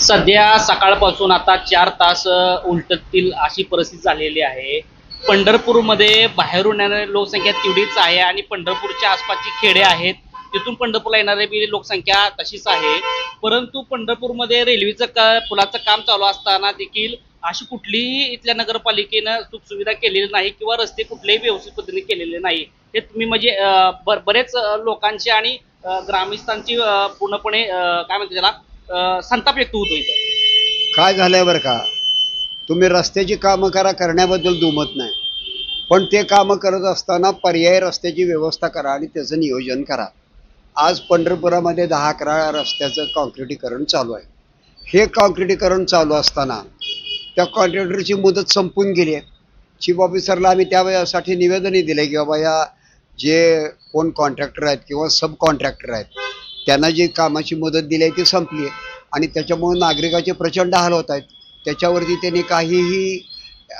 सध्या सकाळपासून आता चार तास उलटतील अशी परिस्थिती झालेली आहे. पंढरपूरमध्ये बाहेरून येणारी लोकसंख्या तेवढीच आहे आणि पंढरपूरच्या आसपासची खेडे आहेत. तिथून पंढरपूरला येणारी बी लोकसंख्या तशीच आहे. परंतु पंढरपूरमध्ये रेल्वेचं का पुलाचं काम चालू असताना देखील अशी कुठलीही इथल्या नगरपालिकेनं सुखसुविधा केलेली नाही किंवा रस्ते कुठल्याही व्यवस्थित पद्धतीने केलेले नाही. हे तुम्ही म्हणजे बरेच लोकांचे आणि ग्रामस्थांची पूर्णपणे काय म्हणते त्याला संताप व्यक्त होतो इथं. काय झालंय बरं का? तुम्ही रस्त्याची कामं करा करण्याबद्दल दुमत नाही. पण ते कामं करत असताना पर्यायी रस्त्याची व्यवस्था करा आणि त्याचं नियोजन करा. आज पंढरपुरामध्ये दहा अकरा रस्त्याचं कॉन्क्रिटीकरण चालू आहे. हे कॉन्क्रिटीकरण चालू असताना त्या कॉन्ट्रॅक्टरची मुदत संपून गेली आहे. चीफ ऑफिसरला आम्ही त्यावेळेसाठी निवेदनही दिलं की बाबा या जे कोण कॉन्ट्रॅक्टर आहेत किंवा सब कॉन्ट्रॅक्टर आहेत त्यांना जी कामाची मदत दिली आहे ती संपली आहे. आणि त्याच्यामुळे नागरिकाचे प्रचंड हाल होत आहेत. त्याच्यावरती त्यांनी काहीही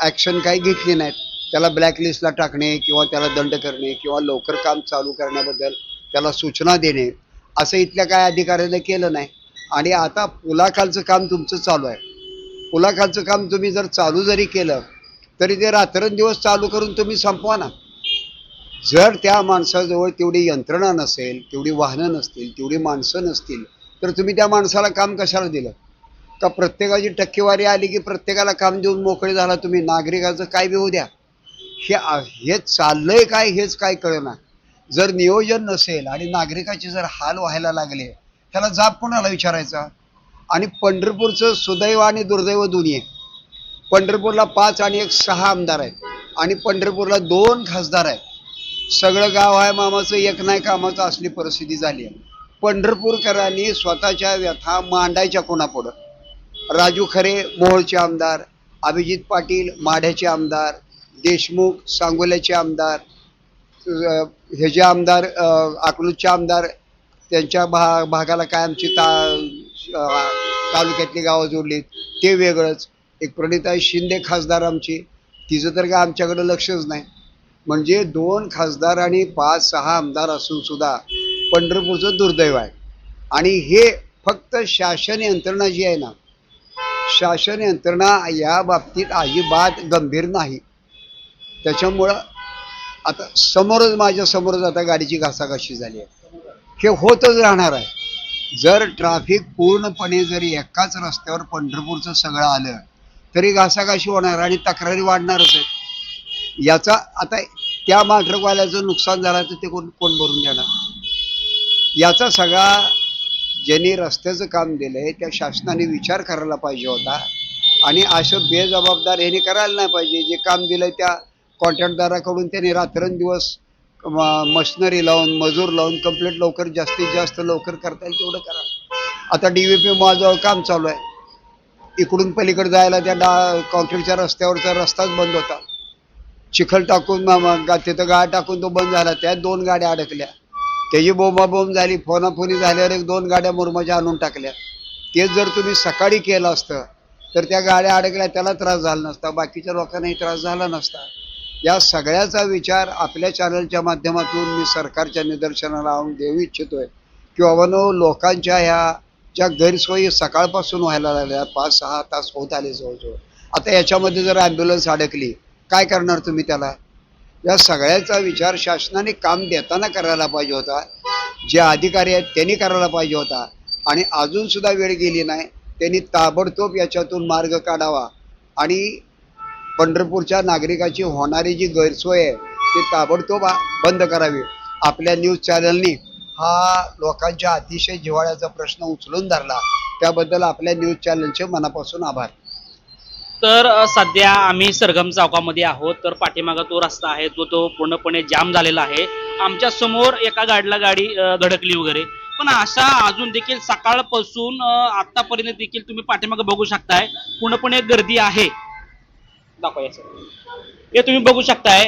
ॲक्शन काही घेतली नाहीत. त्याला ब्लॅकलिस्टला टाकणे किंवा त्याला दंड करणे किंवा लवकर काम चालू करण्याबद्दल त्याला सूचना देणे असं इथल्या काय अधिकाऱ्याने केलं नाही. आणि आता पुलाखालचं काम तुमचं चालू आहे. पुलाखालचं काम तुम्ही जर चालू जरी केलं तरी ते रात्रंदिवस चालू करून तुम्ही संपवा ना. जर त्या माणसाजवळ तेवढी यंत्रणा नसेल तेवढी वाहनं नसतील तेवढी माणसं नसतील तर तुम्ही त्या माणसाला काम कशाला दिलं? का प्रत्येकाची टक्केवारी आली की प्रत्येकाला काम देऊन मोकळे झाला तुम्ही. नागरिकाचं काय बिहू द्या. हे हे चाललंय काय हेच काय कळना. जर नियोजन नसेल आणि नागरिकाचे जर हाल व्हायला लागले त्याला जाब कोणाला विचारायचा? आणि पंढरपूरचं सुदैव आणि दुर्दैव दोन्ही आहे. पंढरपूरला पाच आणि एक सहा आमदार आहेत. आणि पंढरपूरला दोन खासदार आहेत. सगळं गाव आहे मामाचं एक नाही कामाचं असली परिस्थिती झाली आहे. पंढरपूरकरांनी स्वतःच्या व्यथा मांडायच्या कोणापुढं? राजू खरे मोहोळचे आमदार अभिजित पाटील माढ्याचे आमदार देशमुख सांगोल्याचे आमदार ह्याचे आमदार अ, अकलूजचे आमदार त्यांच्या भा भागाला काय आमची ता तालुक्यातली गावं जोडलीत ते वेगळंच. एक प्रणिता शिंदे खासदार आमची. तिचं तर काय आमच्याकडं लक्षच नाही. म्हणजे दोन खासदार आणि पाच सहा आमदार असून सुद्धा पंढरपूरचं दुर्दैव आहे. आणि हे फक्त शासन यंत्रणा जी आहे ना शासन यंत्रणा या बाबतीत अजिबात गंभीर नाही. त्याच्यामुळं आता समोरच माझ्या समोरच आता गाडीची घासाघाशी झाली आहे. हे होतच राहणार आहे. जर ट्रॅफिक पूर्णपणे जरी एकाच रस्त्यावर पंढरपूरचं सगळं आलं तरी घासाघाशी होणार आणि तक्रारी वाढणारच आहेत. याचा आता त्या मालट्रकवाल्याचं नुकसान झालं तर ते कोण कोण भरून देणार? याचा सगळा ज्यांनी रस्त्याचं काम दिलंय त्या शासनाने विचार करायला पाहिजे होता. आणि असं बेजबाबदार ह्याने करायला नाही पाहिजे. जे काम दिलंय त्या कॉन्ट्रॅक्टदाराकडून त्यांनी रात्रंदिवस मशनरी लावून मजूर लावून कंप्लीट लवकर जास्तीत जास्त लवकर करता येईल तेवढं करा. आता डी व्ही पी माझं काम चालू आहे. इकडून पलीकडे जायला त्या डा कॉन्क्रीटच्या रस्त्यावरचा रस्ताच बंद होता. चिखल टाकून तिथं गाळ टाकून तो बंद झाला. त्यात दोन गाड्या अडकल्या. त्याची बोंबाबोंब झाली फोनाफोनी झाल्यावर एक दोन गाड्या मुरमाच्या आणून टाकल्या. तेच जर तुम्ही सकाळी केलं असतं तर त्या गाड्या अडकल्या त्याला त्रास झाला नसता. बाकीच्या लोकांनाही त्रास झाला नसता. या सगळ्याचा विचार आपल्या चॅनलच्या माध्यमातून मी सरकारच्या निदर्शनाला आणून देऊ इच्छितोय. की नो लोकांच्या ह्या ज्या गैरसोयी सकाळपासून व्हायला लागल्या पाच सहा तास होत आले जवळजवळ. आता याच्यामध्ये जर ॲम्ब्युलन्स अडकली काय करणार तुम्ही त्याला? या सगळ्याचा विचार शासनाने काम देताना करायला पाहिजे होता. जे अधिकारी आहेत त्यांनी करायला पाहिजे होता. आणि अजूनसुद्धा वेळ गेली नाही. त्यांनी ताबडतोब याच्यातून मार्ग काढावा. आणि पंढरपूरच्या नागरिकाची होणारी जी गैरसोय आहे ती ताबडतोब बंद करावी. आपल्या न्यूज चॅनलनी हा लोकांच्या अतिशय जिव्हाळ्याचा प्रश्न उचलून धरला. त्याबद्दल आपल्या न्यूज चॅनलचे मनापासून आभार. तर सध्या आम्ही सरगम चौकामध्ये आहोत. तर पाठीमागा तो रस्ता आहे जो तो पूर्णपणे जाम झालेला आहे. आमच्यासमोर एका गाडीला गाडी धडकली वगैरे. पण अशा अजून देखील सकाळपासून आतापर्यंत देखील तुम्ही पाठीमागे बघू शकताय. पूर्णपणे गर्दी आहे. दाखवायचं हे तुम्ही बघू शकताय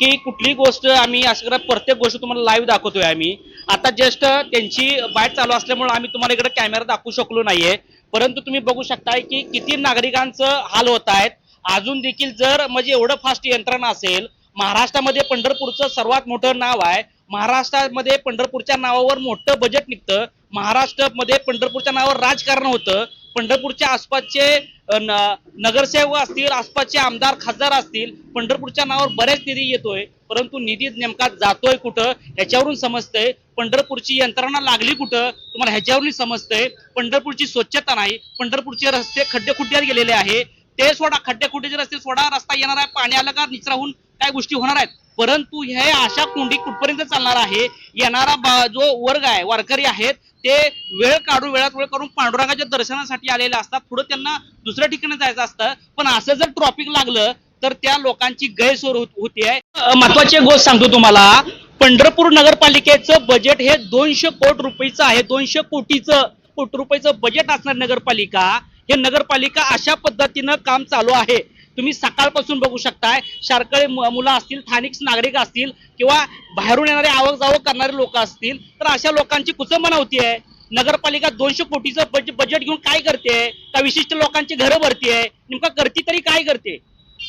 की कुठली गोष्ट आम्ही अशा करत प्रत्येक गोष्ट तुम्हाला लाईव्ह दाखवतोय आम्ही. आता जस्ट त्यांची बाईट चालू असल्यामुळे आम्ही तुम्हाला इकडे कॅमेरा दाखवू शकलो नाहीये. परंतु तुम्ही बघू शकताय की किती नागरिकांचं हाल होत आहेत. अजून देखील जर म्हणजे एवढं फास्ट यंत्रणा असेल महाराष्ट्रामध्ये पंढरपूरचं सर्वात मोठं नाव आहे. महाराष्ट्रामध्ये पंढरपूरच्या नावावर मोठं बजेट निघतं. महाराष्ट्रामध्ये पंढरपूरच्या नावावर राजकारण होतं. पंढरपूरच्या आसपासचे न- नगरसेवक असतील आसपासचे आमदार खासदार असतील पंढरपूरच्या नावावर बरेच निधी येतोय. परंतु निधी नेमका जातोय कुठं ह्याच्यावरून समजतंय. पंढरपूरची यंत्रणा लागली कुठं तुम्हाला ह्याच्यावरून समजतंय. पंढरपूरची स्वच्छता नाही पंढरपूरचे रस्ते खड्डे खुड्ड्यात गेलेले आहे. ते सोडा खड्डे रस्ते सोडा रस्ता येणार आहे पाणी आलं का निचरा होऊन काय गोष्टी होणार आहेत? परंतु हे अशा कोंडी कुठपर्यंत चालणार आहे? येणारा बा- जो वर्ग आहे वारकरी आहेत ते वेळ काढून वेळात वेळ काढून पांडुरंगाच्या दर्शनासाठी आलेले असतात. पुढे त्यांना दुसऱ्या ठिकाणी जायचं असतं. पण असं जर ट्रॉफिक लागलं तर त्या लोकांची गैरसोय होती आहे. महत्वाची गोष्ट सांगतो तुम्हाला पंढरपूर नगरपालिकेचं बजेट हे दोनशे कोटी रुपयेचं आहे. दोनशे कोटीचं कोटी रुपयाचं बजेट असणार नगरपालिका. हे नगरपालिका अशा पद्धतीनं काम चालू आहे. तुम्ही सकाळपासून बघू शकताय शारकळे मुलं असतील स्थानिक नागरिक असतील किंवा बाहेरून येणारे आवक जावक करणारे लोक असतील तर अशा लोकांची कुचंबना होती आहे. नगरपालिका दोनशे कोटीचं बजेट घेऊन काय करते? का विशिष्ट लोकांची घरं भरतीये. नेमका करती तरी काय करते?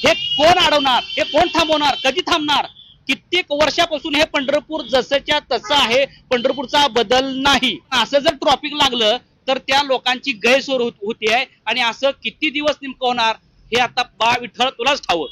हे कोण अडवणार? हे कोण थांबवणार? कधी थांबणार? कित्येक वर्षापासून हे पंढरपूर जसंच्या तसं आहे पंढरपूरचा बदल नाही. असं जर ट्रॉफिक लागलं तर त्या लोकांची गैरसोय होत- आहे आणि असं किती दिवस नेमकं होणार हे आता बा विठ्ठल तुलाच ठावं.